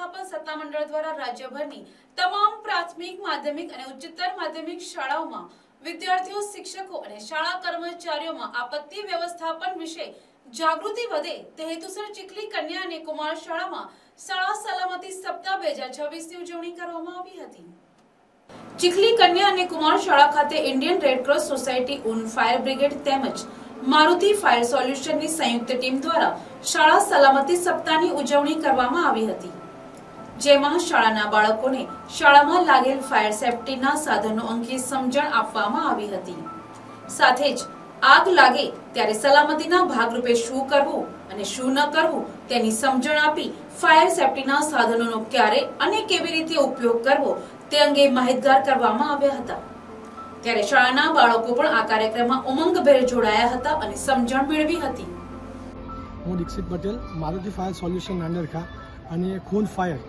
વ્યવસ્થાપન સત્તામંડળ દ્વારા રાજ્યભરની તમામ પ્રાથમિક, માધ્યમિક અને ઉચ્ચતર માધ્યમિક શાળાઓમાં વિદ્યાર્થીઓ, શિક્ષકો અને શાળા કર્મચારીઓમાં આપત્તિ વ્યવસ્થાપન વિશે જાગૃતિ વધે તે હેતુસર ચીખલી કન્યા અને કુમાર શાળામાં શાળા સલામતી સપ્તાહ બે હજાર ઉજવણી કરવામાં આવી હતી. ચીખલી કન્યા અને કુમાર શાળા ખાતે ઇન્ડિયન રેડક્રોસ સોસાયટી ઉન ફાયર બ્રિગેડ તેમજ મારુતિ ફાયર સોલ્યુશનની સંયુક્ત ટીમ દ્વારા શાળા સલામતી સપ્તાહની ઉજવણી કરવામાં આવી હતી. જેમાં શાળાના બાળકોને શાળામાં લાગેલ ફાયર સેફટીના સાધનો અંગે સમજણ આપવામાં આવી હતી. સાથે જ આગ લાગે ત્યારે સલામતીના ભાગરૂપે શું કરવું અને શું ન કરવું તેની સમજણ આપી ફાયર સેફટીના સાધનોનો ક્યારે અને કેવી રીતે ઉપયોગ કરવો તે અંગે માહિતગાર કરવામાં આવ્યા હતા. ત્યારે શાળાના બાળકો પણ આ કાર્યક્રમમાં ઉમંગભેર જોડાયા હતા અને સમજણ મેળવી હતી. હું દીક્ષિત પટેલ, મારુતિ ફાયર સોલ્યુશન નાંદરખા અને ખૂન ફાયર.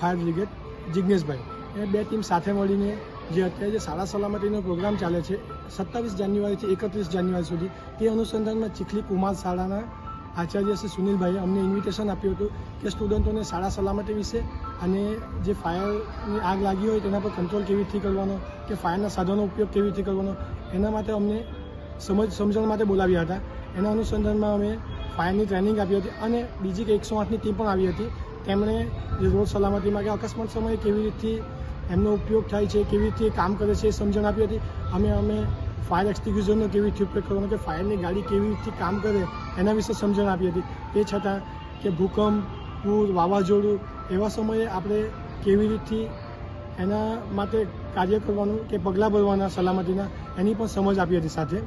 ફાયર બ્રિગેડ જિજ્ઞેશભાઈ એ બે ટીમ સાથે મળીને જે અત્યારે જે શાળા સલામતીનો પ્રોગ્રામ ચાલે છે, સત્તાવીસ જાન્યુઆરીથી એકત્રીસ જાન્યુઆરી સુધી, તે અનુસંધાનમાં ચીખલી કુમાર શાળાના આચાર્ય શ્રી સુનિલભાઈએ અમને ઇન્વિટેશન આપ્યું હતું કે સ્ટુડન્ટોને શાળા સલામતી વિશે અને જે ફાયરની આગ લાગી હોય તેના પર કંટ્રોલ કેવી રીતે કરવાનો, કે ફાયરના સાધનો ઉપયોગ કેવી રીતે કરવાનો, એના માટે અમને સમજ, સમજણ માટે બોલાવ્યા હતા. એના અનુસંધાનમાં અમે ફાયરની ટ્રેનિંગ આપી હતી અને બીજી કે એકસો આઠની ટીમ પણ આવી હતી. તેમણે જે રોડ સલામતીમાં કે અકસ્માત સમયે કેવી રીતથી એમનો ઉપયોગ થાય છે, કેવી રીતે કામ કરે છે એ સમજણ આપી હતી. અમે અમે ફાયર એક્સટિંગ્યુઝરનો કેવી રીતે ઉપયોગ કરવાનો કે ફાયરની ગાડી કેવી રીતે કામ કરે એના વિશે સમજણ આપી હતી. તે છતાં કે ભૂકંપ, પૂર, વાવાઝોડું એવા સમયે આપણે કેવી રીતથી એના માટે કાર્ય કરવાનું કે પગલાં ભરવાના સલામતીના એની પણ સમજ આપી હતી સાથે.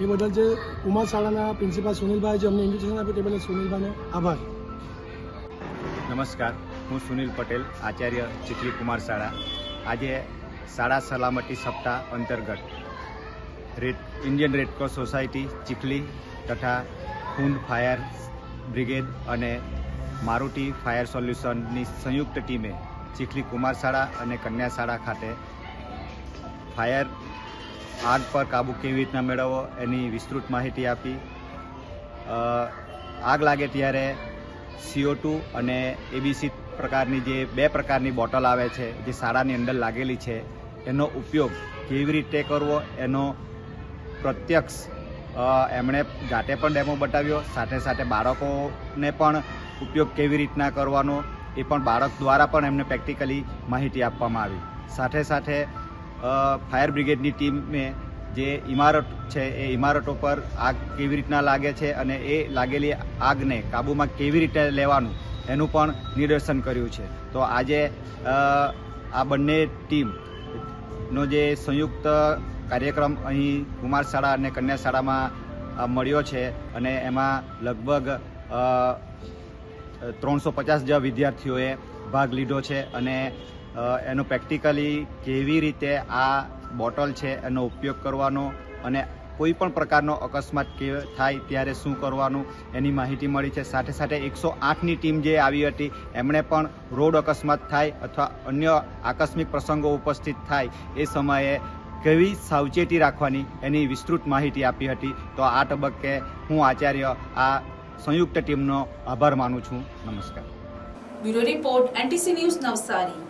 એ બદલ જે ઉમર શાળાના પ્રિન્સિપાલ સુનિલભાઈ જે અમને ઇન્વિટેશન આપ્યું તે બદલ સુનિલભાઈને આભાર. નમસ્કાર. હું સુનિલ પટેલ, આચાર્ય ચિત્રી કુમાર શાળા. આજે શાળા સલામતી સપ્તાહ અંતર્ગત red, Indian red cross society, Chikhli તથા ખૂન ફાયર બ્રિગેડ અને મારુતિ ફાયર સોલ્યુશનની સંયુક્ત ટીમે ચીખલી કુમાર શાળા અને કન્યા શાળા ખાતે ફાયર આગ પર કાબૂ કેવી રીતના મેળવવો એની વિસ્તૃત માહિતી આપી. આગ લાગે ત્યારે સીઓ ટુ અને એબીસી પ્રકારની જે બે પ્રકારની બોટલ આવે છે, જે શાળાની અંદર લાગેલી છે, એનો ઉપયોગ કેવી રીતે કરવો, એનો પ્રત્યક્ષ એમણે જાતે પણ ડેમો બતાવ્યો, સાથે સાથે બાળકોને પણ ઉપયોગ કેવી રીતના કરવાનો, એ પણ બાળક દ્વારા પણ એમને પ્રેક્ટિકલી માહિતી આપવામાં આવી. સાથે સાથે ફાયર બ્રિગેડની ટીમે જે ઇમારત છે, એ ઇમારતો પર આગ કેવી રીતના લાગે છે અને એ લાગેલી આગને કાબૂમાં કેવી રીતે લેવાનું, એનું પણ નિદર્શન કર્યું છે. તો આજે આ બંને ટીમનો જે સંયુક્ત કાર્યક્રમ અહીં કુમાર શાળા અને કન્યા શાળામાં મળ્યો છે અને એમાં લગભગ ત્રણસો પચાસ જેવા વિદ્યાર્થીઓએ ભાગ લીધો છે અને એનો પ્રેક્ટિકલી કેવી રીતે આ બોટલ છે એનો ઉપયોગ કરવાનો અને કોઈ પણ પ્રકારનો અકસ્માત કે થાય ત્યારે શું કરવાનું એની માહિતી મળી છે. સાથે સાથે એકસો આઠની ટીમ જે આવી હતી, એમણે પણ રોડ અકસ્માત થાય અથવા અન્ય આકસ્મિક પ્રસંગો ઉપસ્થિત થાય એ સમયે કેવી સાવચેતી રાખવાની એની વિસ્તૃત માહિતી આપી હતી. તો આ તબક્કે હું આચાર્ય, આ સંયુક્ત ટીમનો આભાર માનું છું. નમસ્કાર. Bureau report, NTC news Navsari.